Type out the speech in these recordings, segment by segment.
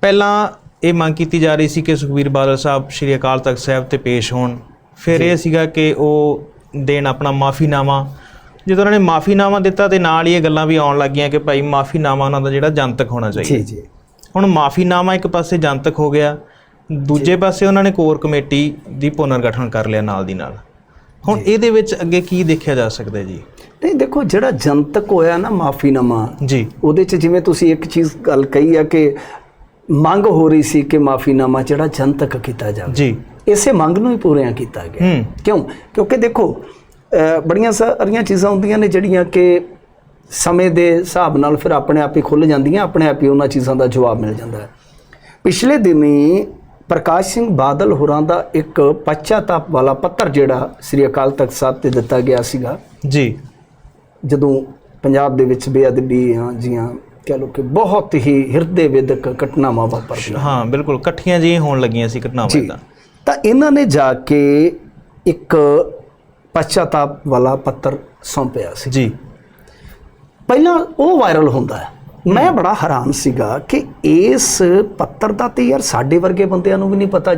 ਪਹਿਲਾਂ ਇਹ ਮੰਗ ਕੀਤੀ ਜਾ ਰਹੀ ਸੀ ਕਿ ਸੁਖਬੀਰ ਬਾਦਲ ਸਾਹਿਬ ਸ਼੍ਰੀ ਅਕਾਲ ਤਖਤ ਸਾਹਿਬ ਤੇ ਪੇਸ਼ ਹੋਣ। ਫਿਰ ਇਹ ਸੀਗਾ ਕਿ ਉਹ ਦੇਣ ਆਪਣਾ ਮਾਫੀਨਾਮਾ। ਜਦੋਂ ਉਹਨਾਂ ਨੇ ਮਾਫੀਨਾਮਾ ਦਿੱਤਾ ਤੇ ਨਾਲ ਹੀ ਇਹ ਗੱਲਾਂ ਵੀ ਆਉਣ ਲੱਗੀਆਂ ਕਿ ਭਾਈ ਮਾਫੀਨਾਮਾ ਉਹਨਾਂ ਦਾ ਜਿਹੜਾ ਜਨਤਕ ਹੋਣਾ ਚਾਹੀਦਾ। ਜੀ। ਜੀ ਹੁਣ ਮਾਫੀਨਾਮਾ ਇੱਕ ਪਾਸੇ ਜਨਤਕ ਹੋ ਗਿਆ ਦੂਜੇ ਪਾਸੇ ਉਹਨਾਂ ਨੇ ਕੋਰ ਕਮੇਟੀ ਦੀ ਪੁਨਰ ਗਠਨ ਕਰ ਲਿਆ ਨਾਲ ਦੀ ਨਾਲ। ਹੁਣ ਇਹਦੇ ਵਿੱਚ ਅੱਗੇ ਕੀ ਦੇਖਿਆ ਜਾ ਸਕਦਾ ਜੀ? ਨਹੀਂ ਦੇਖੋ ਜਿਹੜਾ ਜਨਤਕ ਹੋਇਆ ਨਾ ਮਾਫੀਨਾਮਾ ਜੀ। ਉਹਦੇ ਚ ਜਿਵੇਂ ਤੁਸੀਂ ਇੱਕ ਚੀਜ਼ ਗੱਲ ਕਹੀ ਆ ਕਿ ਮੰਗ ਹੋ ਰਹੀ ਸੀ ਕਿ ਮਾਫੀਨਾਮਾ ਜਿਹੜਾ ਜਨਤਕ ਕੀਤਾ ਜਾਵੇ। ਜੀ। ਇਸੇ ਮੰਗ ਨੂੰ ਹੀ ਪੂਰਿਆਂ ਕੀਤਾ ਗਿਆ। ਹੂੰ। ਕਿਉਂ? ਕਿਉਂਕਿ ਦੇਖੋ ਬੜੀਆਂ ਸਾਰੀਆਂ ਚੀਜ਼ਾਂ ਹੁੰਦੀਆਂ ਨੇ ਜਿਹੜੀਆਂ ਕਿ ਸਮੇਂ ਦੇ ਹਿਸਾਬ ਨਾਲ ਫਿਰ ਆਪਣੇ ਆਪ ਹੀ ਖੁੱਲ ਜਾਂਦੀਆਂ ਆਪਣੇ ਆਪ ਹੀ ਉਹਨਾਂ ਚੀਜ਼ਾਂ ਦਾ ਜਵਾਬ ਮਿਲ ਜਾਂਦਾ ਹੈ। ਪਿਛਲੇ ਦਿਨੀ ਪ੍ਰਕਾਸ਼ ਸਿੰਘ ਬਾਦਲ ਹੋਰਾਂ ਦਾ ਇੱਕ ਪਛਤਾਪ ਵਾਲਾ ਪੱਤਰ ਜਿਹੜਾ ਸ੍ਰੀ ਅਕਾਲ ਤਖਤ ਸਾਹਿਬ ਤੇ ਦਿੱਤਾ ਗਿਆ ਸੀਗਾ। ਜੀ। ਜਦੋਂ ਪੰਜਾਬ ਦੇ ਵਿੱਚ ਬੇਅਦਬੀਆਂ ਜੀਆਂ ਕਹ ਲੋ ਕਿ ਬਹੁਤ ਹੀ ਹਿਰਦੇ ਵਿਦਕ ਘਟਨਾਵਾਂ ਵਾਪਰਦੀਆਂ ਹਾਂ ਬਿਲਕੁਲ। ਇਕੱਠੀਆਂ ਜਿਹੀਆਂ ਹੋਣ ਲੱਗੀਆਂ ਸੀ ਘਟਨਾਵਾਂ ਤਾਂ ਤਾਂ ਇਹਨਾਂ ਨੇ ਜਾ ਕੇ ਇੱਕ ਪਛਤਾਪ ਵਾਲਾ ਪੱਤਰ ਸੌਂਪਿਆ ਸੀ। ਜੀ। ਪਹਿਲਾਂ ਉਹ ਵਾਇਰਲ ਹੁੰਦਾ ਹੈ। ਮੈਂ ਬੜਾ ਹੈਰਾਨ ਸੀਗਾ ਕਿ ਇਸ ਪੱਤਰ ਦਾ ਤੇ ਯਾਰ ਸਾਡੇ ਵਰਗੇ ਬੰਦਿਆਂ ਨੂੰ ਵੀ ਨਹੀਂ ਪਤਾ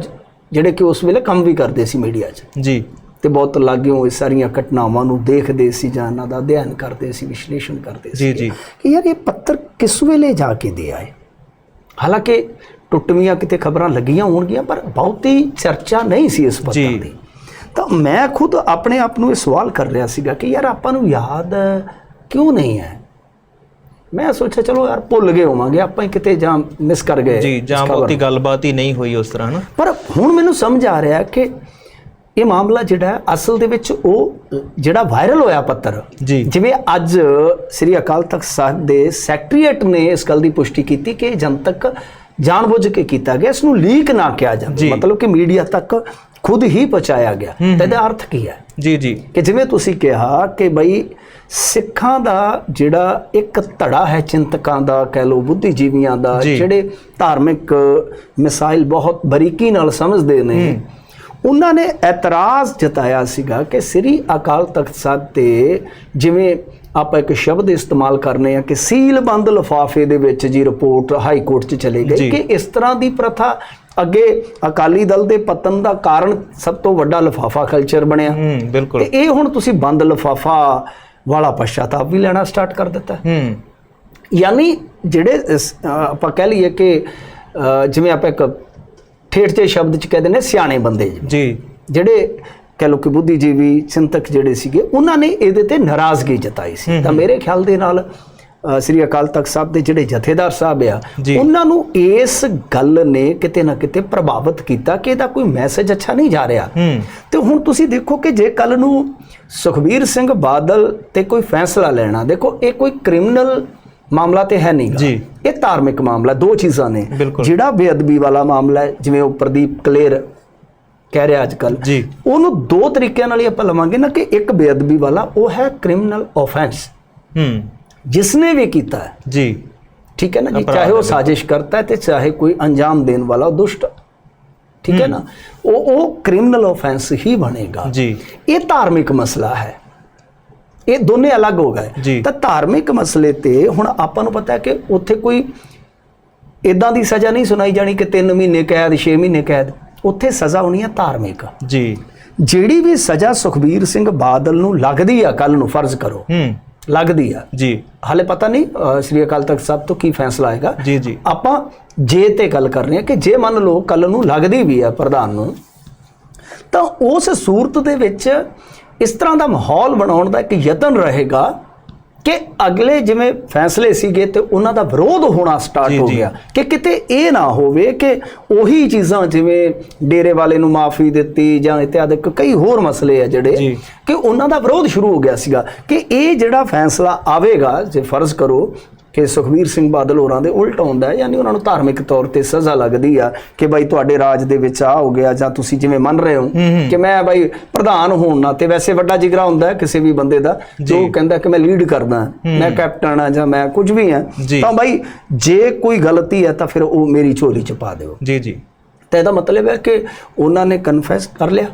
ਜਿਹੜੇ ਕਿ ਉਸ ਵੇਲੇ ਕੰਮ ਵੀ ਕਰਦੇ ਸੀ ਮੀਡੀਆ 'ਚ। ਜੀ। ਤੇ ਬਹੁਤ ਲਾਗਿਓਂ ਇਸ ਸਾਰੀਆਂ ਘਟਨਾਵਾਂ ਨੂੰ ਦੇਖਦੇ ਸੀ ਜਾਂ ਇਹਨਾਂ ਦਾ ਅਧਿਐਨ ਕਰਦੇ ਸੀ ਵਿਸ਼ਲੇਸ਼ਣ ਕਰਦੇ ਸੀ ਜੀ ਜੀ। ਕਿ ਯਾਰ ਇਹ ਪੱਤਰ ਕਿਸ ਵੇਲੇ ਜਾ ਕੇ ਦੇ ਆਏ? ਹਾਲਾਂਕਿ ਟੁੱਟਵੀਆਂ ਕਿਤੇ ਖਬਰਾਂ ਲੱਗੀਆਂ ਹੋਣਗੀਆਂ ਪਰ ਬਹੁਤੀ ਚਰਚਾ ਨਹੀਂ ਸੀ ਇਸ ਪੱਤਰ ਜੀ। ਦੀ। ਤਾਂ ਮੈਂ ਖੁਦ ਆਪਣੇ ਆਪ ਨੂੰ ਇਹ ਸਵਾਲ ਕਰ ਰਿਹਾ ਸੀਗਾ ਕਿ ਯਾਰ ਆਪਾਂ ਨੂੰ ਯਾਦ ਕਿਉਂ ਨਹੀਂ ਹੈ? ਮੈਂ ਸੋਚਿਆ ਚਲੋ ਯਾਰ ਭੁੱਲ ਗਏ ਹੋਵਾਂਗੇ ਆਪਾਂ ਹੀ ਕਿਤੇ ਜਾਂ ਮਿਸ ਕਰ ਗਏ ਜੀ ਇਸ ਜਾਂ ਖਬਰ ਬਹੁਤੀ ਗੱਲਬਾਤ ਹੀ ਨਹੀਂ ਹੋਈ ਉਸ ਤਰ੍ਹਾਂ ਨਾ। ਪਰ ਹੁਣ ਮੈਨੂੰ ਸਮਝ ਆ ਰਿਹਾ ਕਿ ਇਹ ਮਾਮਲਾ ਜਿਹੜਾ ਅਸਲ ਦੇ ਵਿੱਚ ਉਹ ਜਿਹੜਾ ਵਾਇਰਲ ਹੋਇਆ ਪੱਤਰ ਜੀ। ਜਿਵੇਂ ਅੱਜ ਸ੍ਰੀ ਅਕਾਲ ਤਖਤ ਸਾਹਿਬ ਦੇ ਸੈਕਟਰੀਏਟ ਨੇ ਇਸ ਗੱਲ ਦੀ ਪੁਸ਼ਟੀ ਕੀਤੀ ਕਿ ਜਨਤਕ ਜਾਣਬੁੱਝ ਕੇ ਕੀਤਾ ਗਿਆ ਇਸ ਨੂੰ ਲੀਕ ਨਾ ਕਿਹਾ ਜਾਵੇ। ਜੀ। ਮਤਲਬ ਕਿ ਮੀਡੀਆ ਤੱਕ ਖੁਦ ਹੀ ਪਹੁੰਚਾਇਆ ਗਿਆ। ਤਾਂ ਇਹਦਾ ਅਰਥ ਕੀ ਹੈ? ਜੀ ਜੀ। ਕਿ ਜਿਵੇਂ ਤੁਸੀਂ ਕਿਹਾ ਕਿ ਬਈ ਸਿੱਖਾਂ ਦਾ ਜਿਹੜਾ ਇੱਕ ਧੜਾ ਹੈ ਚਿੰਤਕਾਂ ਦਾ ਕਹਿ ਲੋ ਬੁੱਧੀਜੀਵੀਆਂ ਦਾ। ਜਿਹੜੇ ਧਾਰਮਿਕ ਮਿਸਾਈਲ ਬਹੁਤ ਬਰੀਕੀ ਨਾਲ ਸਮਝਦੇ ਨੇ ਉਹਨਾਂ ਨੇ ਇਤਰਾਜ਼ ਜਤਾਇਆ ਸੀਗਾ ਕਿ ਸ੍ਰੀ ਅਕਾਲ ਤਖਤ ਸਾਹਿਬ ਤੇ ਜਿਵੇਂ ਆਪਾਂ ਇੱਕ ਸ਼ਬਦ ਇਸਤੇਮਾਲ ਕਰਨੇ ਆ ਕਿ ਸੀਲ ਬੰਦ ਲਫਾਫੇ ਦੇ ਵਿੱਚ ਜੀ ਰਿਪੋਰਟ ਹਾਈ ਕੋਰਟ 'ਚ ਚਲੇ ਗਈ। ਕਿ ਇਸ ਤਰ੍ਹਾਂ ਦੀ ਪ੍ਰਥਾ ਅੱਗੇ ਅਕਾਲੀ ਦਲ ਦੇ ਪਤਨ ਦਾ ਕਾਰਨ ਸਭ ਤੋਂ ਵੱਡਾ ਲਫਾਫਾ ਕਲਚਰ ਬਣਿਆ ਹੂੰ ਬਿਲਕੁਲ ਤੇ ਇਹ ਹੁਣ ਤੁਸੀਂ ਬੰਦ ਲਫਾਫਾ ਵਾਲਾ ਪਛਤਾਪ ਵੀ ਲੈਣਾ ਸਟਾਰਟ ਕਰ ਦਿੱਤਾ ਹੈ। ਯਾਨੀ ਜਿਹੜੇ ਆਪਾਂ ਕਹਿ ਲਈਏ ਕਿ ਜਿਵੇਂ ਆਪਾਂ ਇੱਕ ਠੇਠ ਜਿਹੇ ਸ਼ਬਦ ਚ ਕਹਿੰਦੇ ਨੇ ਸਿਆਣੇ ਬੰਦੇ ਜੀ। ਜਿਹੜੇ ਕਹਿ ਲਓ ਕਿ ਬੁੱਧੀਜੀਵੀ ਚਿੰਤਕ ਜਿਹੜੇ ਸੀਗੇ ਉਹਨਾਂ ਨੇ ਇਹਦੇ ਤੇ ਨਾਰਾਜ਼ਗੀ ਜਤਾਈ ਸੀ। ਤਾਂ ਮੇਰੇ ਖਿਆਲ ਦੇ ਨਾਲ ਸ੍ਰੀ ਅਕਾਲ ਤਖਤ ਸਾਹਿਬ ਦੇ ਜਿਹੜੇ ਜਥੇਦਾਰ ਸਾਹਿਬ ਆ। ਉਹਨਾਂ ਨੂੰ ਇਸ ਗੱਲ ਨੇ ਕਿਤੇ ਨਾ ਕਿਤੇ ਪ੍ਰਭਾਵਿਤ ਕੀਤਾ ਕਿ ਇਹਦਾ ਕੋਈ ਮੈਸੇਜ ਅੱਛਾ ਨਹੀਂ ਜਾ ਰਿਹਾ। ਤੇ ਹੁਣ ਤੁਸੀਂ ਦੇਖੋ ਕਿ ਜੇ ਕੱਲ ਨੂੰ ਸੁਖਬੀਰ ਸਿੰਘ ਬਾਦਲ ਤੇ ਕੋਈ ਫੈਸਲਾ ਲੈਣਾ ਦੇਖੋ ਇਹ ਕੋਈ ਕ੍ਰਿਮੀਨਲ ਮਾਮਲਾ ਤੇ ਹੈ ਨਹੀਂਗਾ ਜੀ। ਇਹ ਧਾਰਮਿਕ ਮਾਮਲਾ ਦੋ ਚੀਜ਼ਾਂ ਨੇ। ਜਿਹੜਾ ਬੇਅਦਬੀ ਵਾਲਾ ਮਾਮਲਾ ਹੈ ਜਿਵੇਂ ਉਹ ਪ੍ਰਦੀਪ ਕਲੇਰ ਕਹਿ ਰਿਹਾ ਅੱਜ ਕੱਲ ਜੀ। ਉਹਨੂੰ ਦੋ ਤਰੀਕਿਆਂ ਨਾਲ ਹੀ ਆਪਾਂ ਲਵਾਂਗੇ ਨਾ ਕਿ ਇੱਕ ਬੇਅਦਬੀ ਵਾਲਾ ਉਹ ਹੈ ਕ੍ਰਿਮੀਨਲ ਆਫੈਂਸ ਹੂੰ। ਜਿਸਨੇ ਵੀ ਕੀਤਾ ਜੀ। ਠੀਕ ਹੈ ਨਾ ਜੀ? ਚਾਹੇ ਉਹ। ਸਾਜ਼ਿਸ਼ ਕਰਤਾ ਹੈ ਤੇ ਚਾਹੇ ਕੋਈ ਅੰਜਾਮ ਦੇਣ ਵਾਲਾ ਦੁਸ਼ਟ। ਠੀਕ ਹੈ ਨਾ? ਉਹ ਉਹ ਕ੍ਰਿਮੀਨਲ ਆਫੈਂਸ ਹੀ ਬਣੇਗਾ। ਜੀ। ਇਹ ਧਾਰਮਿਕ ਮਸਲਾ ਹੈ। ਇਹ ਦੋਨੇ ਅਲੱਗ ਹੋ ਗਏ। ਤਾਂ ਧਾਰਮਿਕ ਮਸਲੇ ਤੇ ਹੁਣ ਆਪਾਂ ਨੂੰ ਪਤਾ ਹੈ ਕਿ ਉੱਥੇ ਕੋਈ ਇਦਾਂ ਦੀ ਸਜ਼ਾ ਨਹੀਂ ਸੁਣਾਈ ਜਾਣੀ ਕਿ 3 ਮਹੀਨੇ ਕੈਦ 6 ਮਹੀਨੇ ਕੈਦ। ਉੱਥੇ ਸਜ਼ਾ ਹੋਣੀ ਹੈ ਧਾਰਮਿਕ। ਜੀ। ਜਿਹੜੀ ਵੀ ਸਜ਼ਾ ਸੁਖਬੀਰ ਸਿੰਘ ਬਾਦਲ ਨੂੰ ਲੱਗਦੀ ਆ ਕੱਲ ਨੂੰ ਫਰਜ਼ ਕਰੋ। ਹੂੰ। ਲੱਗਦੀ ਆ। ਜੀ। ਹਾਲੇ ਪਤਾ ਨਹੀਂ ਸ੍ਰੀ ਅਕਾਲ ਤਖਤ ਸਾਹਿਬ ਤੋਂ ਕੀ ਫੈਸਲਾ ਆਏਗਾ। ਜੀ ਜੀ। ਆਪਾਂ ਜੇ ਤੇ ਗੱਲ ਕਰ ਰਹੇ ਹਾਂ ਕਿ ਜੇ ਮੰਨ ਲਓ ਕੱਲ ਨੂੰ ਲੱਗਦੀ ਵੀ ਆ ਪ੍ਰਧਾਨ ਨੂੰ ਤਾਂ ਉਸ ਸੂਰਤ ਦੇ ਵਿੱਚ ਇਸ ਤਰ੍ਹਾਂ ਦਾ ਮਾਹੌਲ ਬਣਾਉਣ ਦਾ ਇੱਕ ਯਤਨ ਰਹੇਗਾ ਕਿ ਅਗਲੇ ਜਿਵੇਂ ਫੈਸਲੇ ਸੀਗੇ ਤੇ ਉਹਨਾਂ ਦਾ ਵਿਰੋਧ ਹੋਣਾ ਸਟਾਰਟ ਹੋ। ਗਿਆ ਕਿ ਕਿਤੇ ਇਹ ਨਾ ਹੋਵੇ ਕਿ ਉਹੀ ਚੀਜ਼ਾਂ ਜਿਵੇਂ ਡੇਰੇ ਵਾਲੇ ਨੂੰ ਮਾਫੀ ਦਿੱਤੀ ਜਾਂ ਇਤਿਆਦਿਕ ਕਈ ਹੋਰ ਮਸਲੇ ਆ ਜਿਹੜੇ। ਕਿ ਉਹਨਾਂ ਦਾ ਵਿਰੋਧ ਸ਼ੁਰੂ ਹੋ ਗਿਆ ਸੀਗਾ ਕਿ ਇਹ ਜਿਹੜਾ ਫੈਸਲਾ ਆਵੇਗਾ ਜੇ ਫਰਜ਼ ਕਰੋ ਕਿ ਸੁਖਬੀਰ ਸਿੰਘ ਬਾਦਲ ਹੋਰਾਂ ਦੇ ਉਲਟ ਆਉਂਦਾ ਹੈ ਯਾਨੀ ਉਹਨਾਂ ਨੂੰ ਧਾਰਮਿਕ ਤੌਰ ਤੇ ਸਜ਼ਾ ਲੱਗਦੀ ਆ ਕਿ ਬਾਈ ਤੁਹਾਡੇ ਰਾਜ ਦੇ ਵਿੱਚ ਆ ਹੋ ਗਿਆ ਜਾਂ ਤੁਸੀਂ ਜਿਵੇਂ ਮੰਨ ਰਹੇ ਹੋ ਕਿ ਮੈਂ ਬਾਈ ਪ੍ਰਧਾਨ ਹੋਣ ਨਾਲ ਤੇ ਵੈਸੇ ਵੱਡਾ ਜਿਗਰਾ ਹੁੰਦਾ ਹੈ ਕਿਸੇ ਵੀ ਬੰਦੇ ਦਾ ਜੋ। ਕਹਿੰਦਾ ਕਿ ਮੈਂ ਲੀਡ ਕਰਦਾ ਮੈਂ ਕੈਪਟਨ ਆ ਜਾਂ ਮੈਂ ਕੁਝ ਵੀ ਜੀ। ਤਾਂ ਬਾਈ ਜੇ ਕੋਈ ਗਲਤੀ ਹੈ ਤਾਂ ਫਿਰ ਉਹ ਮੇਰੀ ਝੋਲੀ ਚ ਪਾ ਦਿਓ। ਜੀ ਜੀ। ਤਾਂ ਇਹਦਾ ਮਤਲਬ ਹੈ ਕਿ ਉਹਨਾਂ ਨੇ ਕਨਫੈਸ ਕਰ ਲਿਆ।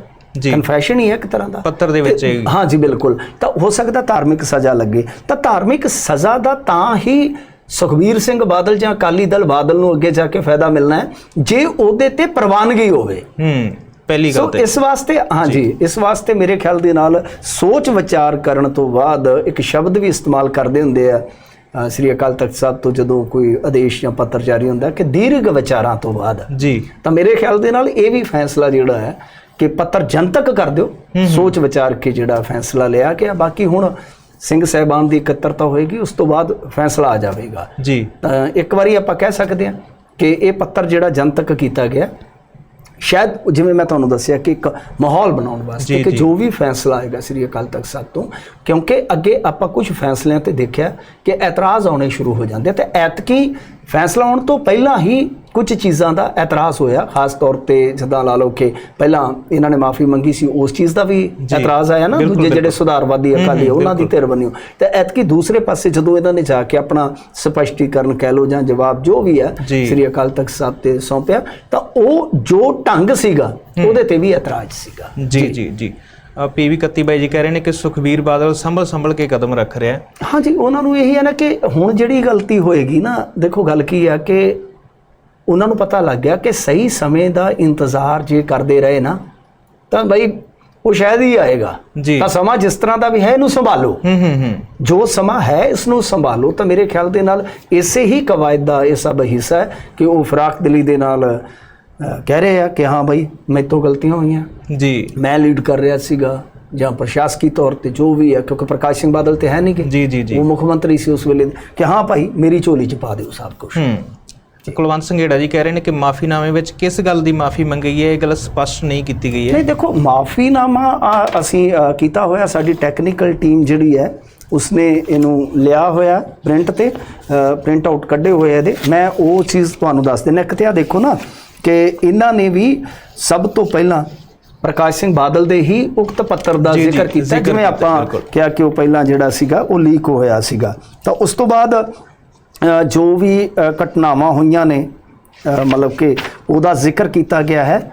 ਕਨਫੈਸ਼ਨ ਹੀ ਹੈ ਇੱਕ ਤਰ੍ਹਾਂ ਦਾ। ਪੱਤਰ ਦੇ ਵਿੱਚ ਹਾਂ ਜੀ ਬਿਲਕੁਲ। ਤਾਂ ਹੋ ਸਕਦਾ ਧਾਰਮਿਕ ਸਜ਼ਾ ਲੱਗੇ। ਤਾਂ ਧਾਰਮਿਕ ਸਜ਼ਾ ਦਾ ਤਾਂ ਹੀ ਸੁਖਬੀਰ ਸਿੰਘ ਬਾਦਲ ਜਾਂ ਅਕਾਲੀ ਦਲ ਬਾਦਲ ਨੂੰ ਅੱਗੇ ਜਾ ਕੇ ਫਾਇਦਾ ਮਿਲਣਾ ਹੈ ਜੇ ਉਹਦੇ ਤੇ ਪ੍ਰਵਾਨਗੀ ਹੋਵੇ। ਹੂੰ ਪਹਿਲੀ ਗੱਲ ਤੇ। ਇਸ ਵਾਸਤੇ ਹਾਂਜੀ ਇਸ ਵਾਸਤੇ ਮੇਰੇ ਖਿਆਲ ਦੇ ਨਾਲ ਸੋਚ ਵਿਚਾਰ ਕਰਨ ਤੋਂ ਬਾਅਦ ਇੱਕ ਸ਼ਬਦ ਵੀ ਇਸਤੇਮਾਲ ਕਰਦੇ ਹੁੰਦੇ ਆ ਸ੍ਰੀ ਅਕਾਲ ਤਖਤ ਸਾਹਿਬ ਤੋਂ ਜਦੋਂ ਕੋਈ ਆਦੇਸ਼ ਜਾਂ ਪੱਤਰ ਜਾਰੀ ਹੁੰਦਾ ਕਿ ਦੀਰਘ ਵਿਚਾਰਾਂ ਤੋਂ ਬਾਅਦ। ਜੀ। ਤਾਂ ਮੇਰੇ ਖਿਆਲ ਦੇ ਨਾਲ ਇਹ ਵੀ ਫੈਸਲਾ ਜਿਹੜਾ ਹੈ ਕਿ ਪੱਤਰ ਜਨਤਕ ਕਰ ਦਿਓ। ਸੋਚ ਵਿਚਾਰ ਕੇ ਜਿਹੜਾ ਫੈਸਲਾ ਲਿਆ ਗਿਆ। ਬਾਕੀ ਹੁਣ ਸਿੰਘ ਸਹਿਬਾਨ ਦੀ ਇਕੱਤਰਤਾ ਹੋਏਗੀ ਉਸ ਤੋਂ ਬਾਅਦ ਫੈਸਲਾ ਆ ਜਾਵੇਗਾ। ਜੀ। ਤਾਂ ਇੱਕ ਵਾਰੀ ਆਪਾਂ ਕਹਿ ਸਕਦੇ ਹਾਂ ਕਿ ਇਹ ਪੱਤਰ ਜਿਹੜਾ ਜਨਤਕ ਕੀਤਾ ਗਿਆ ਸ਼ਾਇਦ ਜਿਵੇਂ ਮੈਂ ਤੁਹਾਨੂੰ ਦੱਸਿਆ ਕਿ ਇੱਕ ਮਾਹੌਲ ਬਣਾਉਣ ਵਾਸਤੇ ਕਿ ਜੀ। ਵੀ ਫੈਸਲਾ ਆਏਗਾ ਸ੍ਰੀ ਅਕਾਲ ਤਖਤ ਸਾਹਿਬ ਤੋਂ ਕਿਉਂਕਿ ਅੱਗੇ ਆਪਾਂ ਕੁਝ ਫੈਸਲਿਆਂ ਤੇ ਦੇਖਿਆ ਕਿ ਐਤਰਾਜ਼ ਆਉਣੇ ਸ਼ੁਰੂ ਹੋ ਜਾਂਦੇ ਤੇ ਐਤਕੀ ਫੈਸਲਾ ਆਉਣ ਤੋਂ ਪਹਿਲਾਂ ਹੀ ਕੁਝ ਚੀਜ਼ਾਂ ਦਾ ਐਤਰਾਜ਼ ਹੋਇਆ ਖਾਸ ਤੌਰ ਤੇ ਜਿੱਦਾਂ ਲਾ ਲਓ ਕਿ ਪਹਿਲਾਂ ਇਹਨਾਂ ਨੇ ਮਾਫੀ ਮੰਗੀ ਸੀ ਉਸ ਚੀਜ਼ ਦਾ ਵੀ ਐਤਰਾਜ਼ ਆਇਆ ਨਾ ਦੂਜੇ ਜਿਹੜੇ। ਸੁਧਾਰਵਾਦੀ ਅਕਾਲੀ ਉਹਨਾਂ ਦੀ ਧਿਰ ਬਣਿਓ ਤੇ ਐਤਕੀ ਦੂਸਰੇ ਪਾਸੇ ਜਦੋਂ ਇਹਨਾਂ ਨੇ ਜਾ ਕੇ ਆਪਣਾ ਸਪਸ਼ਟੀਕਰਨ ਕਹਿ ਲਓ ਜਾਂ ਜਵਾਬ ਜੋ ਵੀ ਹੈ। ਸ੍ਰੀ ਅਕਾਲ ਤਖਤ ਸਾਹਿਬ ਤੇ ਸੌਂਪਿਆ ਤਾਂ ਉਹ ਜੋ ਢੰਗ ਸੀਗਾ ਉਹਦੇ ਤੇ ਵੀ ਇਤਰਾਜ਼ ਸੀਗਾ। ਜੀ ਜੀ ਜੀ। ਪੀਵੀ 31 ਬਾਈ ਜੀ ਕਹਿ ਰਹੇ ਨੇ ਕਿ ਸੁਖਬੀਰ ਬਾਦਲ ਸੰਭਲ ਸੰਭਲ ਕੇ ਕਦਮ ਰੱਖ ਰਿਹਾ ਹੈ। ਹਾਂਜੀ ਉਹਨਾਂ ਨੂੰ ਇਹੀ ਹੈ ਨਾ ਕਿ ਹੁਣ ਜਿਹੜੀ ਗਲਤੀ ਹੋਏਗੀ ਨਾ ਦੇਖੋ ਗੱਲ ਕੀ ਆ ਕਿ ਉਹਨਾਂ ਨੂੰ ਪਤਾ ਲੱਗ ਗਿਆ ਕਿ ਸਹੀ ਸਮੇਂ ਦਾ ਇੰਤਜ਼ਾਰ ਜੇ ਕਰਦੇ ਰਹੇ ਨਾ ਤਾਂ ਬਈ ਉਹ ਸ਼ਾਇਦ ਹੀ ਆਏਗਾ। ਤਾਂ ਸਮਾਂ ਜਿਸ ਤਰ੍ਹਾਂ ਦਾ ਵੀ ਹੈ ਇਹਨੂੰ ਸੰਭਾਲੋ। ਹੂੰ ਹੂੰ ਹੂੰ। ਜੋ ਸਮਾਂ ਹੈ ਇਸ ਨੂੰ ਸੰਭਾਲੋ। ਤਾਂ ਮੇਰੇ ਖਿਆਲ ਦੇ ਨਾਲ ਇਸੇ ਹੀ ਕਵਾਇਦ ਦਾ ਇਹ ਸਭ ਹਿੱਸਾ ਹੈ ਕਿ ਉਹ ਫਰਾਖ ਦਿਲੀ ਦੇ ਨਾਲ ਕਹਿ ਰਹੇ ਆ ਕਿ ਹਾਂ ਬਈ ਮੇਰੇ ਤੋਂ ਗਲਤੀਆਂ ਹੋਈਆਂ। ਜੀ। ਮੈਂ ਲੀਡ ਕਰ ਰਿਹਾ ਸੀਗਾ ਜਾਂ ਪ੍ਰਸ਼ਾਸਕੀ ਤੌਰ ਤੇ ਜੋ ਵੀ ਹੈ ਕਿਉਂਕਿ ਪ੍ਰਕਾਸ਼ ਸਿੰਘ ਬਾਦਲ ਤੇ ਹੈ ਨਹੀਂ ਕਿ ਜੀ ਜੀ ਜੀ। ਉਹ ਮੁੱਖ ਮੰਤਰੀ ਸੀ ਉਸ ਵੇਲੇ। ਕਿ ਹਾਂ ਭਾਈ ਮੇਰੀ ਝੋਲੀ 'ਚ ਪਾ ਦਿਓ ਸਭ ਕੁਝ ਕੁਲਵੰਤ ਸੰਘੇੜਾ ਜੀ ਕਹਿ ਰਹੇ ਨੇ ਕਿ ਮਾਫੀਨਾਮੇ ਵਿੱਚ ਕਿਸ ਗੱਲ ਦੀ ਮਾਫੀ ਮੰਗੀ ਹੈ? ਇਹ ਗੱਲ ਸਪਸ਼ਟ ਨਹੀਂ ਕੀਤੀ ਗਈ ਹੈ। ਨਹੀਂ ਦੇਖੋ ਮਾਫੀਨਾਮਾ ਅਸੀਂ ਕੀਤਾ ਹੋਇਆ ਸਾਡੀ ਟੈਕਨੀਕਲ ਟੀਮ ਜਿਹੜੀ ਹੈ ਉਸਨੇ ਇਹਨੂੰ ਲਿਆ ਹੋਇਆ ਪ੍ਰਿੰਟ ਤੇ ਪ੍ਰਿੰਟ ਆਊਟ ਕੱਢੇ ਹੋਏ ਇਹਦੇ। ਮੈਂ ਉਹ ਚੀਜ਼ ਤੁਹਾਨੂੰ ਦੱਸ ਦਿੰਦਾ। ਇੱਕ ਤੇ ਆ ਦੇਖੋ ਨਾ ਕਿ ਇਹਨਾਂ ਨੇ ਵੀ ਸਭ ਤੋਂ ਪਹਿਲਾਂ ਪ੍ਰਕਾਸ਼ ਸਿੰਘ ਬਾਦਲ ਦੇ ਹੀ ਉਕਤ ਪੱਤਰ ਦਾ ਜ਼ਿਕਰ ਕੀਤਾ। ਜਿਵੇਂ ਆਪਾਂ। ਕਿਹਾ ਕਿ ਉਹ ਪਹਿਲਾਂ ਜਿਹੜਾ ਸੀਗਾ ਉਹ ਲੀਕ ਹੋਇਆ ਸੀਗਾ। ਤਾਂ ਉਸ ਤੋਂ ਬਾਅਦ ਜੋ ਵੀ ਘਟਨਾਵਾਂ ਹੋਈਆਂ ਨੇ ਮਤਲਬ ਕਿ ਉਹਦਾ ਜ਼ਿਕਰ ਕੀਤਾ ਗਿਆ ਹੈ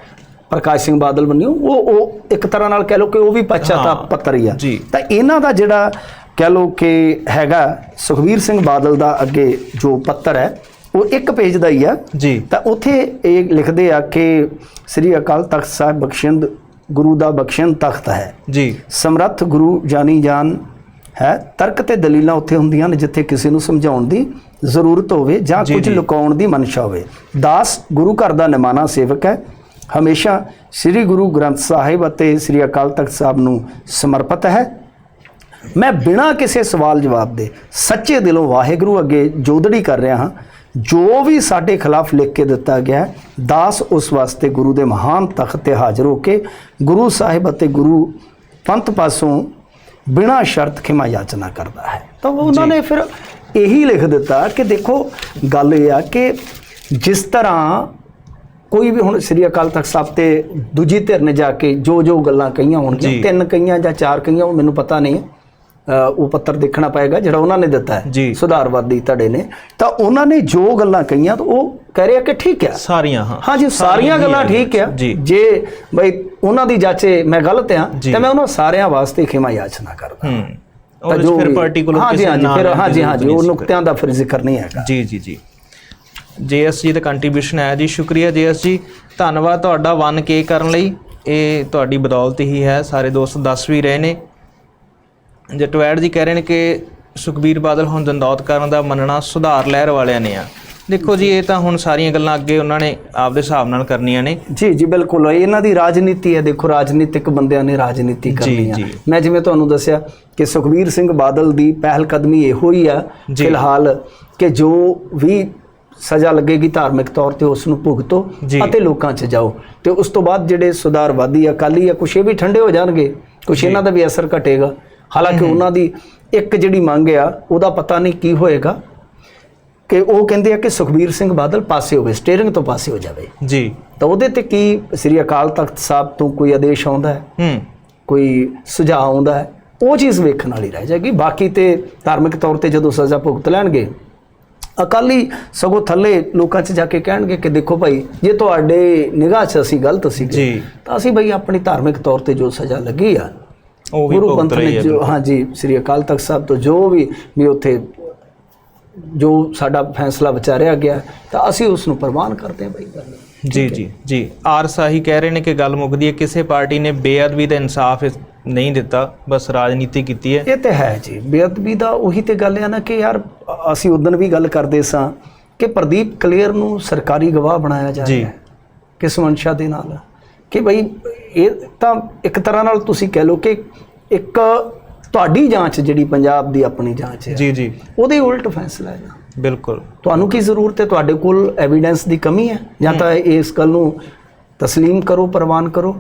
ਪ੍ਰਕਾਸ਼ ਸਿੰਘ ਬਾਦਲ ਬੰਨਿਓ ਉਹ ਉਹ ਇੱਕ ਤਰ੍ਹਾਂ ਨਾਲ ਕਹਿ ਲਓ ਕਿ ਉਹ ਵੀ ਪਛਤਾਪ ਪੱਤਰ ਹੀ ਆ। ਤਾਂ ਇਹਨਾਂ ਦਾ ਜਿਹੜਾ ਕਹਿ ਲਓ ਕਿ ਹੈਗਾ ਸੁਖਵੀਰ ਸਿੰਘ ਬਾਦਲ ਦਾ ਅੱਗੇ ਜੋ ਪੱਤਰ ਹੈ ਉਹ ਇੱਕ ਪੇਜ ਦਾ ਹੀ ਆ। ਜੀ। ਤਾਂ ਉੱਥੇ ਇਹ ਲਿਖਦੇ ਆ ਕਿ ਸ੍ਰੀ ਅਕਾਲ ਤਖਤ ਸਾਹਿਬ ਬਖਸ਼ਿੰਦ ਗੁਰੂ ਦਾ ਬਖਸ਼ਿੰਦ ਤਖਤ ਹੈ। ਜੀ। ਸਮਰੱਥ ਗੁਰੂ ਜਾਨੀ ਜਾਨ ਹੈ ਤਰਕ ਤੇ ਦਲੀਲਾਂ ਉੱਥੇ ਹੁੰਦੀਆਂ ਨੇ ਜਿੱਥੇ ਕਿਸੇ ਨੂੰ ਸਮਝਾਉਣ ਦੀ ਜ਼ਰੂਰਤ ਹੋਵੇ ਜਾਂ ਕੁਝ। ਲੁਕਾਉਣ ਦੀ ਮਨਸ਼ਾ ਹੋਵੇ। ਦਾਸ ਗੁਰੂ ਘਰ ਦਾ ਨਿਮਾਣਾ ਸੇਵਕ ਹੈ। ਹਮੇਸ਼ਾ ਸ੍ਰੀ ਗੁਰੂ ਗ੍ਰੰਥ ਸਾਹਿਬ ਅਤੇ ਸ੍ਰੀ ਅਕਾਲ ਤਖਤ ਸਾਹਿਬ ਨੂੰ ਸਮਰਪਿਤ ਹੈ। ਮੈਂ ਬਿਨਾਂ ਕਿਸੇ ਸਵਾਲ ਜਵਾਬ ਦੇ ਸੱਚੇ ਦਿਲੋਂ ਵਾਹਿਗੁਰੂ ਅੱਗੇ ਜੋਦੜੀ ਕਰ ਰਿਹਾ ਹਾਂ। ਜੋ ਵੀ ਸਾਡੇ ਖਿਲਾਫ ਲਿਖ ਕੇ ਦਿੱਤਾ ਗਿਆ ਹੈ, ਦਾਸ ਉਸ ਵਾਸਤੇ ਗੁਰੂ ਦੇ ਮਹਾਨ ਤਖਤ ਤੇ ਹਾਜ਼ਰ ਹੋ ਕੇ ਗੁਰੂ ਸਾਹਿਬ ਅਤੇ ਗੁਰੂ ਪੰਥ ਪਾਸੋਂ ਬਿਨਾਂ ਸ਼ਰਤ ਖਿਮਾ ਯਾਚਨਾ ਕਰਦਾ ਹੈ। ਤਾਂ ਉਹਨਾਂ ਨੇ ਫਿਰ ਇਹੀ ਲਿਖ ਦਿੱਤਾ ਕਿ ਦੇਖੋ ਗੱਲ ਇਹ ਆ ਕਿ ਜਿਸ ਤਰ੍ਹਾਂ ਕੋਈ ਵੀ ਹੁਣ ਸ੍ਰੀ ਅਕਾਲ ਤਖਤ ਸਾਹਿਬ ਤੇ ਦੂਜੀ ਧਿਰ ਨੇ ਜਾ ਕੇ ਜੋ ਜੋ ਗੱਲਾਂ ਕਹੀਆਂ। ਹੋਣਗੀਆਂ ਤਿੰਨ ਕਹੀਆਂ ਜਾਂ ਚਾਰ ਕਹੀਆਂ ਉਹ ਮੈਨੂੰ ਪਤਾ ਨਹੀਂ। ਉਹ ਪੱਤਰ ਦੇਖਣਾ ਪਏਗਾ ਜਿਹੜਾ ਉਹਨਾਂ ਨੇ ਦਿੱਤਾ ਜੀ। ਹੈ ਸੁਧਾਰਵਾਦੀ ਧੜੇ ਨੇ। ਤਾਂ ਉਹਨਾਂ ਨੇ ਜੋ ਗੱਲਾਂ ਕਹੀਆਂ ਤਾਂ ਉਹ ਕਹਿ ਰਿਹਾ ਕਿ ਠੀਕ ਹੈ। ਸਾਰੀਆਂ ਹਾਂ। ਹਾਂਜੀ ਸਾਰੀਆਂ ਹੀ ਗੱਲਾਂ। ਠੀਕ ਆ ਜੀ। ਜੇ ਬਈ ਉਹਨਾਂ ਦੀ ਜਾਚੇ ਮੈਂ ਗਲਤ ਆ ਜੀ। ਤਾਂ ਮੈਂ ਉਹਨਾਂ ਸਾਰਿਆਂ ਵਾਸਤੇ ਖਿਮਾ ਯਾਚਨਾ ਕਰਦਾ ਹੂੰ। 'ਚ ਫਿਰ ਪਾਰਟਿਕੂਲਰ ਹਾਂਜੀ ਹਾਂਜੀ ਫਿਰ ਹਾਂਜੀ ਹਾਂਜੀ ਉਹ ਨੁਕਤਿਆਂ ਦਾ ਫਿਰ ਜ਼ਿਕਰ ਨਹੀਂ ਹੈਗਾ। ਜੀ ਜੀ ਜੀ। ਜੇਐਸ ਜੀ ਦਾ ਕੰਟਰੀਬਿਊਸ਼ਨ ਹੈ ਜੀ ਸ਼ੁਕਰੀਆ ਜੇਐਸ ਜੀ ਧੰਨਵਾਦ ਤੁਹਾਡਾ 1k ਕਰਨ ਲਈ। ਇਹ ਤੁਹਾਡੀ ਬਦੌਲਤ ਹੀ ਹੈ। ਸਾਰੇ ਦੋਸਤ ਦੱਸ ਵੀ ਰਹੇ ਨੇ। ਜਟਵੈੜ ਜੀ ਕਹਿ ਰਹੇ ਨੇ ਕਿ ਸੁਖਬੀਰ ਬਾਦਲ ਹੁਣ ਦੰਦੌਤ ਕਰਨ ਦਾ ਮੰਨਣਾ ਸੁਧਾਰ ਲਹਿਰ ਵਾਲਿਆਂ ਨੇ ਆ। ਦੇਖੋ ਜੀ ਇਹ ਤਾਂ ਹੁਣ ਸਾਰੀਆਂ ਗੱਲਾਂ ਅੱਗੇ ਉਹਨਾਂ ਨੇ ਆਪਦੇ ਹਿਸਾਬ ਨਾਲ ਕਰਨੀਆਂ ਨੇ। ਜੀ ਜੀ ਬਿਲਕੁਲ ਇਹਨਾਂ ਦੀ ਰਾਜਨੀਤੀ ਹੈ ਦੇਖੋ ਰਾਜਨੀਤਿਕ ਬੰਦਿਆਂ ਨੇ ਰਾਜਨੀਤੀ ਕਰਨੀ ਆ। ਜੀ। ਮੈਂ ਜਿਵੇਂ ਤੁਹਾਨੂੰ ਦੱਸਿਆ ਕਿ ਸੁਖਬੀਰ ਸਿੰਘ ਬਾਦਲ ਦੀ ਪਹਿਲ ਕਦਮੀ ਇਹੋ ਹੀ ਆ। ਫਿਲਹਾਲ ਕਿ ਜੋ ਵੀ ਸਜ਼ਾ ਲੱਗੇਗੀ ਧਾਰਮਿਕ ਤੌਰ ਤੇ ਉਸ ਨੂੰ ਭੁਗਤੋ। ਅਤੇ ਲੋਕਾਂ 'ਚ ਜਾਓ। ਤੇ ਉਸ ਤੋਂ ਬਾਅਦ ਜਿਹੜੇ ਸੁਧਾਰਵਾਦੀ ਅਕਾਲੀ ਆ ਕੁਛ ਇਹ ਵੀ ਠੰਡੇ ਹੋ ਜਾਣਗੇ ਕੁਛ ਇਹਨਾਂ ਦਾ ਵੀ ਅਸਰ ਘਟੇਗਾ। ਹਾਲਾਂਕਿ ਉਹਨਾਂ ਦੀ ਇੱਕ ਜਿਹੜੀ ਮੰਗ ਆ ਉਹਦਾ ਪਤਾ ਨਹੀਂ ਕੀ ਹੋਏਗਾ ਕਿ ਉਹ ਕਹਿੰਦੇ ਆ ਕਿ ਸੁਖਬੀਰ ਸਿੰਘ ਬਾਦਲ ਪਾਸੇ ਹੋਵੇ ਸਟੀਅਰਿੰਗ ਤੋਂ ਪਾਸੇ ਹੋ ਜਾਵੇ। ਜੀ। ਤਾਂ ਉਹਦੇ ਤੇ ਕੀ ਸ੍ਰੀ ਅਕਾਲ ਤਖਤ ਸਾਹਿਬ ਤੋਂ ਕੋਈ ਆਦੇਸ਼ ਆਉਂਦਾ ਹੈ? ਹੂੰ ਕੋਈ ਸੁਝਾਅ ਆਉਂਦਾ ਹੈ? ਉਹ ਚੀਜ਼ ਵੇਖਣ ਵਾਲੀ ਰਹਿ ਜਾਏਗੀ। ਬਾਕੀ ਤੇ ਧਾਰਮਿਕ ਤੌਰ ਤੇ ਜਦੋਂ ਸਜ਼ਾ ਭੁਗਤ ਲੈਣਗੇ ਅਕਾਲੀ ਸਗੋਂ ਥੱਲੇ ਲੋਕਾਂ 'ਚ ਜਾ ਕੇ ਕਹਿਣਗੇ ਕਿ ਦੇਖੋ ਭਾਈ ਜੇ ਤੁਹਾਡੇ ਨਿਗਾਹ 'ਚ ਅਸੀਂ ਗਲਤ ਸੀ ਜੀ। ਤਾਂ ਅਸੀਂ ਭਾਈ ਆਪਣੀ ਧਾਰਮਿਕ ਤੌਰ ਤੇ ਜੋ ਸਜ਼ਾ ਲੱਗੀ ਆ ਉਹ ਵੀ ਗੁਰੂ ਪੰਥ ਨੇ ਹੈ ਜੋ ਹਾਂਜੀ ਸ੍ਰੀ ਅਕਾਲ ਤਖਤ ਸਾਹਿਬ ਤੋਂ ਜੋ ਵੀ ਵੀ ਉੱਥੇ ਜੋ ਸਾਡਾ ਫੈਸਲਾ ਵਿਚਾਰਿਆ ਗਿਆ ਤਾਂ ਅਸੀਂ ਉਸ ਨੂੰ ਪ੍ਰਵਾਨ ਕਰਦੇ ਹਾਂ ਬਈ ਗੱਲ। ਜੀ ਜੀ ਜੀ। ਆਰ ਸਾਹੀ ਕਹਿ ਰਹੇ ਨੇ ਕਿ ਗੱਲ ਮੁੱਕਦੀ ਹੈ ਕਿਸੇ ਪਾਰਟੀ ਨੇ ਬੇਅਦਬੀ ਦਾ ਇਨਸਾਫ ਨਹੀਂ ਦਿੱਤਾ ਬਸ ਰਾਜਨੀਤੀ ਕੀਤੀ ਹੈ। ਇਹ ਤੇ ਹੈ ਜੀ ਬੇਅਦਬੀ ਦਾ ਉਹੀ ਤੇ ਗੱਲ ਹੈ ਨਾ ਕਿ ਯਾਰ ਅਸੀਂ ਉਦੋਂ ਵੀ ਗੱਲ ਕਰਦੇ ਸਾਂ ਕਿ ਪ੍ਰਦੀਪ ਕਲੀਅਰ ਨੂੰ ਸਰਕਾਰੀ ਗਵਾਹ ਬਣਾਇਆ ਜਾ ਜੀ। ਰਿਹਾ ਹੈ ਕਿਸ ਮਨਸ਼ਾ ਦੇ ਨਾਲ। ਕਿ ਬਈ ਇਹ ਤਾਂ ਇੱਕ ਤਰ੍ਹਾਂ ਨਾਲ ਤੁਸੀਂ ਕਹਿ ਲਓ ਕਿ ਇੱਕ ਤੁਹਾਡੀ ਜਾਂਚ ਜਿਹੜੀ ਪੰਜਾਬ ਦੀ ਆਪਣੀ ਜਾਂਚ ਹੈ ਜੀ ਜੀ। ਉਹਦੇ ਉਲਟ ਫੈਸਲਾ ਹੈ। ਬਿਲਕੁਲ। ਤੁਹਾਨੂੰ ਕੀ ਜ਼ਰੂਰਤ ਹੈ? ਤੁਹਾਡੇ ਕੋਲ ਐਵੀਡੈਂਸ ਦੀ ਕਮੀ ਹੈ? ਜਾਂ ਤਾਂ ਇਸ ਗੱਲ ਨੂੰ ਤਸਲੀਮ ਕਰੋ ਪ੍ਰਵਾਨ ਕਰੋ?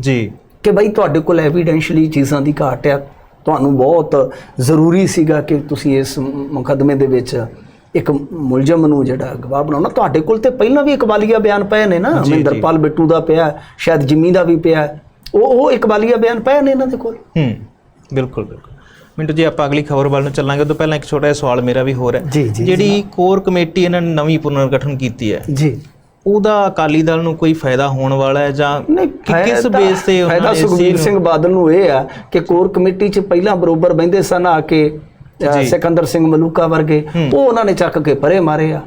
ਜੀ। ਕਿ ਬਈ ਤੁਹਾਡੇ ਕੋਲ ਐਵੀਡੈਂਸ਼ਲੀ ਚੀਜ਼ਾਂ ਦੀ ਘਾਟ ਹੈ? ਤੁਹਾਨੂੰ ਬਹੁਤ ਜ਼ਰੂਰੀ ਸੀਗਾ ਕਿ ਤੁਸੀਂ ਇਸ ਮੁਕੱਦਮੇ ਦੇ ਵਿੱਚ ਇੱਕ ਮੁਲਜ਼ਮ ਨੂੰ ਜਿਹੜਾ ਗਵਾਹ ਬਣਾਉਣਾ ਤੁਹਾਡੇ ਕੋਲ ਤੇ ਪਹਿਲਾਂ ਵੀ ਇਕਬਾਲੀਆ ਬਿਆਨ ਪਏ ਨੇ ਨਾ। ਮਹਿੰਦਰਪਾਲ ਬਿੱਟੂ ਦਾ ਪਿਆ ਸ਼ਾਇਦ ਜਿਮੀ ਦਾ ਵੀ ਪਿਆ ਉਹ ਉਹ ਇਕਬਾਲੀਆ ਬਿਆਨ ਪਏ ਨੇ ਇਹਨਾਂ ਦੇ ਕੋਲ ਹੂੰ ਬਿਲਕੁਲ ਬਿਲਕੁਲ ਮਿੰਟੂ ਜੀ ਆਪਾਂ ਅਗਲੀ ਖਬਰ ਵੱਲ ਨੂੰ ਚੱਲਾਂਗੇ ਉਦੋਂ ਪਹਿਲਾਂ ਇੱਕ ਛੋਟਾ ਜਿਹਾ ਸਵਾਲ ਮੇਰਾ ਵੀ ਹੋਰ ਹੈ ਜਿਹੜੀ ਕੋਰ ਕਮੇਟੀ ਇਹਨਾਂ ਨੇ ਨਵੀਂ ਪੁਨਰ ਗਠਨ ਕੀਤੀ ਹੈ ਜੀ ਉਹਦਾ ਅਕਾਲੀ ਦਲ ਨੂੰ ਕੋਈ ਫਾਇਦਾ ਹੋਣ ਵਾਲਾ ਹੈ ਜਾਂ ਕਿਸ ਫਾਇਦਾ- ਬੇਸ ਤੇ ਉਹਨਾਂ ਫਾਇਦਾ ਨੇ ਇਸ ਸੁਖਬੀਰ ਸਿੰਘ ਬਾਦਲ ਨੂੰ ਇਹ ਆ ਕਿ ਕੋਰ ਕਮੇਟੀ 'ਚ ਪਹਿਲਾਂ ਬਰੋਬਰ ਬਹਿੰਦੇ ਸਨ ਆ ਕੇ। ਸਿਕੰਦਰ ਸਿੰਘ ਮਲੂਕਾ ਵਰਗੇ। ਉਹ ਉਹਨਾਂ ਨੇ ਚੱਕ ਕੇ ਪਰੇ ਮਾਰੇ ਆ।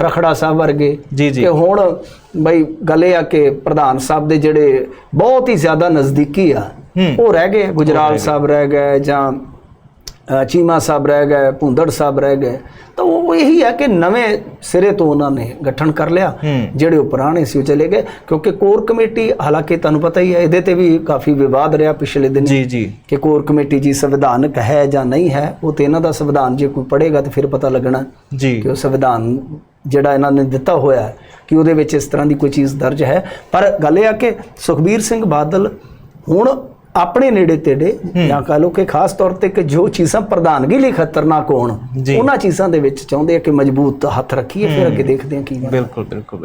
ਰਖੜਾ ਸਾਹਿਬ ਵਰਗੇ। ਜੀ ਜੀ। ਕਿ ਹੁਣ ਬਈ ਗੱਲ ਇਹ ਆ ਕਿ ਪ੍ਰਧਾਨ ਸਾਹਿਬ ਦੇ ਜਿਹੜੇ ਬਹੁਤ ਹੀ ਜ਼ਿਆਦਾ ਨਜ਼ਦੀਕੀ ਆ ਉਹ ਰਹਿ ਗਏ ਗੁਜਰਾਲ ਸਾਹਿਬ ਰਹਿ ਗਏ ਜਾਂ ਚੀਮਾ ਸਾਹਿਬ ਰਹਿ ਗਏ ਭੁੰਦੜ ਸਾਹਿਬ ਰਹਿ ਗਏ। ਤਾਂ ਉਹ ਇਹੀ ਹੈ ਕਿ ਨਵੇਂ ਸਿਰੇ ਤੋਂ ਉਹਨਾਂ ਨੇ ਗਠਨ ਕਰ ਲਿਆ ਜਿਹੜੇ ਉਹ ਪੁਰਾਣੇ ਸੀ ਉਹ ਚਲੇ ਗਏ। ਕਿਉਂਕਿ ਕੋਰ ਕਮੇਟੀ ਹਾਲਾਂਕਿ ਤੁਹਾਨੂੰ ਪਤਾ ਹੀ ਹੈ ਇਹਦੇ ਤੇ ਵੀ ਕਾਫੀ ਵਿਵਾਦ ਰਿਹਾ ਪਿਛਲੇ ਦਿਨ ਜੀ ਜੀ। ਕਿ ਕੋਰ ਕਮੇਟੀ ਜੀ ਸੰਵਿਧਾਨਕ ਹੈ ਜਾਂ ਨਹੀਂ ਹੈ ਉਹ ਤੇ ਇਹਨਾਂ ਦਾ ਸੰਵਿਧਾਨ ਜੇ ਕੋਈ ਪੜ੍ਹੇਗਾ ਤਾਂ ਫਿਰ ਪਤਾ ਲੱਗਣਾ ਜੀ। ਕਿ ਉਹ ਸੰਵਿਧਾਨ ਜਿਹੜਾ ਇਹਨਾਂ ਨੇ ਦਿੱਤਾ ਹੋਇਆ ਕਿ ਉਹਦੇ ਵਿੱਚ ਇਸ ਤਰ੍ਹਾਂ ਦੀ ਕੋਈ ਚੀਜ਼ ਦਰਜ ਹੈ। ਪਰ ਗੱਲ ਇਹ ਆ ਕਿ ਸੁਖਬੀਰ ਸਿੰਘ ਬਾਦਲ ਹੁਣ ਆਪਣੇ ਨੇੜੇ ਤੇੜੇ ਜਾਂ ਕਹ ਲਓ ਕਿ ਖਾਸ ਤੌਰ ਤੇ ਕਿ ਜੋ ਚੀਜ਼ਾਂ ਪ੍ਰਧਾਨਗੀ ਲਈ ਖਤਰਨਾਕ ਹੋਣ। ਉਹਨਾਂ ਚੀਜ਼ਾਂ ਦੇ ਵਿੱਚ ਚਾਹੁੰਦੇ ਆ ਕਿ ਮਜ਼ਬੂਤ ਹੱਥ ਰੱਖੀਏ ਫਿਰ ਅੱਗੇ ਦੇਖਦੇ ਹਾਂ ਕੀ ਬਿਲਕੁਲ ਬਿਲਕੁਲ।